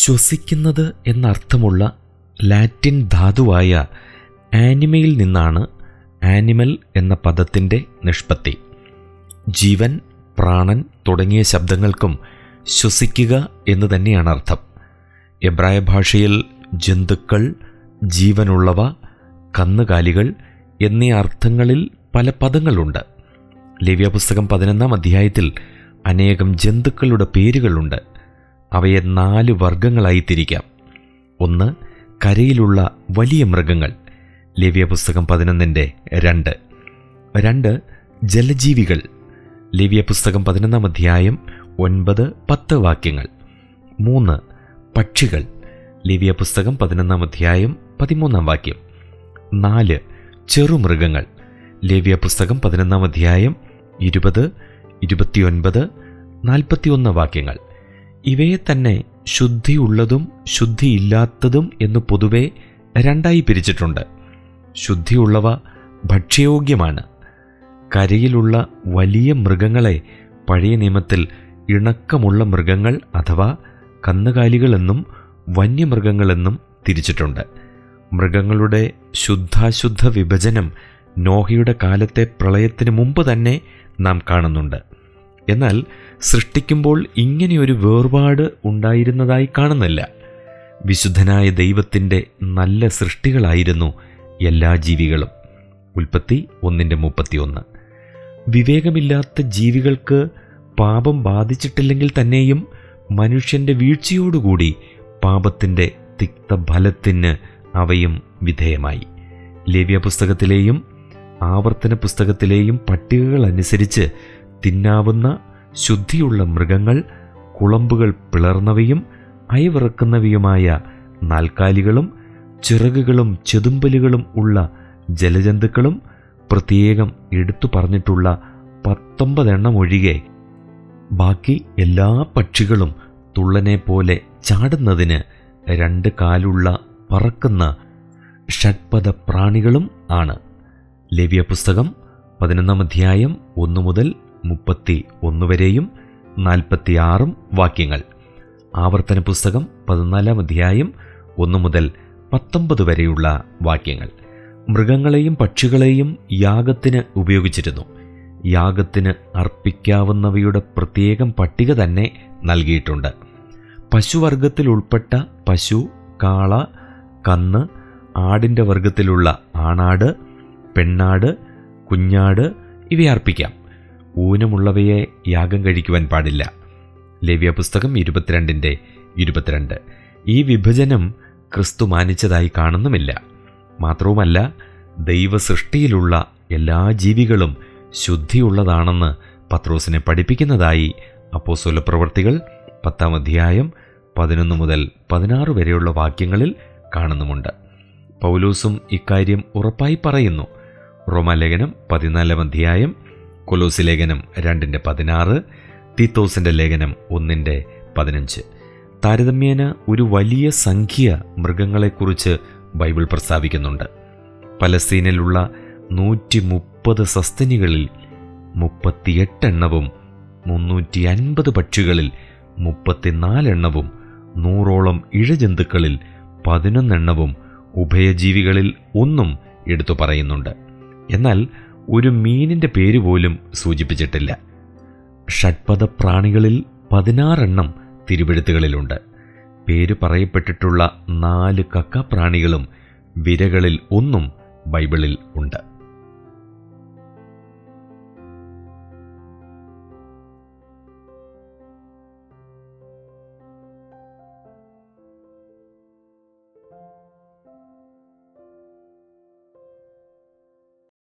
ശ്വസിക്കുന്നത് എന്നർത്ഥമുള്ള ലാറ്റിൻ ധാതുവായ ആനിമയിൽ നിന്നാണ് ആനിമൽ എന്ന പദത്തിന്റെ നിഷ്പത്തി. ജീവൻ പ്രാണൻ തുടങ്ങിയ ശബ്ദങ്ങൾക്കും ശ്വസിക്കുക എന്ന് തന്നെയാണ് അർത്ഥം. എബ്രായ ഭാഷയിൽ ജന്തുക്കൾ ജീവനുള്ളവ കന്നുകാലികൾ എന്നീ അർത്ഥങ്ങളിൽ പല പദങ്ങളുണ്ട്. ലേവ്യ പുസ്തകം പതിനൊന്നാം അധ്യായത്തിൽ അനേകം ജന്തുക്കളുടെ പേരുകളുണ്ട്. അവയെ നാല് വർഗങ്ങളായി തിരിക്കാം ഒന്ന് കരയിലുള്ള വലിയ മൃഗങ്ങൾ. ലവ്യപുസ്തകം പതിനൊന്നിന്റെ രണ്ട്. രണ്ട് ജലജീവികൾ. ലവ്യപുസ്തകം പതിനൊന്നാം അധ്യായം ഒൻപത് പത്ത് വാക്യങ്ങൾ. മൂന്ന് പക്ഷികൾ. ലവ്യപുസ്തകം പതിനൊന്നാം അധ്യായം പതിമൂന്നാം വാക്യം. നാല് ചെറുമൃഗങ്ങൾ. ലവ്യപുസ്തകം പതിനൊന്നാം അധ്യായം ഇരുപത് ഇരുപത്തിയൊൻപത് നാൽപ്പത്തിയൊന്ന് വാക്യങ്ങൾ. ഇവയെ തന്നെ ശുദ്ധിയുള്ളതും ശുദ്ധിയില്ലാത്തതും എന്ന് പൊതുവെ രണ്ടായി പിരിച്ചിട്ടുണ്ട്. ശുദ്ധിയുള്ളവ ഭക്ഷ്യയോഗ്യമാണ്. കരയിലുള്ള വലിയ മൃഗങ്ങളെ പഴയ നിയമത്തിൽ ഇണക്കമുള്ള മൃഗങ്ങൾ അഥവാ കന്നുകാലികളെന്നും വന്യമൃഗങ്ങളെന്നും തിരിച്ചിട്ടുണ്ട്. മൃഗങ്ങളുടെ ശുദ്ധാശുദ്ധ വിഭജനം നോഹയുടെ കാലത്തെ പ്രളയത്തിന് മുമ്പ് തന്നെ നാം കാണുന്നുണ്ട്. എന്നാൽ സൃഷ്ടിക്കുമ്പോൾ ഇങ്ങനെയൊരു വേർപാട് ഉണ്ടായിരുന്നതായി കാണുന്നില്ല. വിശുദ്ധനായ ദൈവത്തിന്റെ നല്ല സൃഷ്ടികളായിരുന്നു എല്ലാ ജീവികളും. ഉൽപ്പത്തി ഒന്നിന്റെ മുപ്പത്തിയൊന്ന്. വിവേകമില്ലാത്ത ജീവികൾക്ക് പാപം ബാധിച്ചിട്ടില്ലെങ്കിൽ തന്നെയും മനുഷ്യന്റെ വീഴ്ചയോടുകൂടി പാപത്തിന്റെ തിക്തഫലത്തിന് അവയും വിധേയമായി. ലേവ്യ പുസ്തകത്തിലെയും ആവർത്തന പുസ്തകത്തിലെയും പട്ടികകൾ അനുസരിച്ച് തിന്നാവുന്ന ശുദ്ധിയുള്ള മൃഗങ്ങൾ കുളമ്പുകൾ പിളർന്നവയും അയവിറക്കുന്നവയുമായ നാൽക്കാലികളും ചിറകുകളും ചെതുമ്പലുകളും ഉള്ള ജലജന്തുക്കളും പ്രത്യേകം എടുത്തു പറഞ്ഞിട്ടുള്ള പത്തൊമ്പതെണ്ണം ഒഴികെ ബാക്കി എല്ലാ പക്ഷികളും തുള്ളനെ പോലെ ചാടുന്നതിന് രണ്ട് കാലുള്ള പറക്കുന്ന ഷഡ്പദ പ്രാണികളും ആണ്. ലവ്യ പുസ്തകം പതിനൊന്നാം അധ്യായം ഒന്നു മുതൽ മുപ്പത്തി ഒന്ന് വരെയും നാൽപ്പത്തിയാറും വാക്യങ്ങൾ. ആവർത്തന പുസ്തകം പതിനാലാം അധ്യായം ഒന്നു മുതൽ പത്തൊമ്പത് വരെയുള്ള വാക്യങ്ങൾ. മൃഗങ്ങളെയും പക്ഷികളെയും യാഗത്തിന് ഉപയോഗിച്ചിരുന്നു. യാഗത്തിന് അർപ്പിക്കാവുന്നവയുടെ പ്രത്യേകം പട്ടിക തന്നെ നൽകിയിട്ടുണ്ട്. പശുവർഗത്തിൽ ഉൾപ്പെട്ട പശു കാള കന്ന് ആടിന്റെ വർഗത്തിലുള്ള ആണാട് പെണ്ണാട് കുഞ്ഞാട് ഇവയെ അർപ്പിക്കാം. ഊനമുള്ളവയെ യാഗം കഴിക്കുവാൻ പാടില്ല. ലേവ്യ പുസ്തകം ഇരുപത്തിരണ്ടിന്റെ ഇരുപത്തിരണ്ട്. ഈ വിഭജനം ക്രിസ്തു മാനിച്ചതായി കാണുന്നുമില്ല. മാത്രവുമല്ല ദൈവസൃഷ്ടിയിലുള്ള എല്ലാ ജീവികളും ശുദ്ധിയുള്ളതാണെന്ന് പത്രോസിനെ പഠിപ്പിക്കുന്നതായി അപ്പോസ്വല പ്രവർത്തികൾ പത്താം അധ്യായം പതിനൊന്ന് മുതൽ പതിനാറ് വരെയുള്ള വാക്യങ്ങളിൽ കാണുന്നുമുണ്ട്. പൗലൂസും ഇക്കാര്യം ഉറപ്പായി പറയുന്നു. റോമാലേഖനം പതിനാലാം അധ്യായം കൊലോസ് ലേഖനം രണ്ടിന്റെ പതിനാറ് തീത്തോസിന്റെ ലേഖനം ഒന്നിന്റെ പതിനഞ്ച്. താരതമ്യേന ഒരു വലിയ സംഖ്യ മൃഗങ്ങളെക്കുറിച്ച് ബൈബിൾ പ്രസ്താവിക്കുന്നുണ്ട്. പലസ്തീനിലുള്ള നൂറ്റി മുപ്പത് സസ്തനികളിൽ മുപ്പത്തിയെട്ടെണ്ണവും മുന്നൂറ്റി അൻപത് പക്ഷികളിൽ മുപ്പത്തിനാലെണ്ണവും നൂറോളം ഇഴജന്തുക്കളിൽ പതിനൊന്നെണ്ണവും ഉഭയജീവികളിൽ ഒന്നും എടുത്തു പറയുന്നുണ്ട്. എന്നാൽ ഒരു മീനിന്റെ പേര് പോലും സൂചിപ്പിച്ചിട്ടില്ല. ഷഡ്പദ പ്രാണികളിൽ പതിനാറെണ്ണം തിരുവെഴുത്തുകളിലുണ്ട്. പേര് പറയപ്പെട്ടിട്ടുള്ള നാല് കക്കാപ്രാണികളും വിരകളിൽ ഒന്നും ബൈബിളിൽ ഉണ്ട്.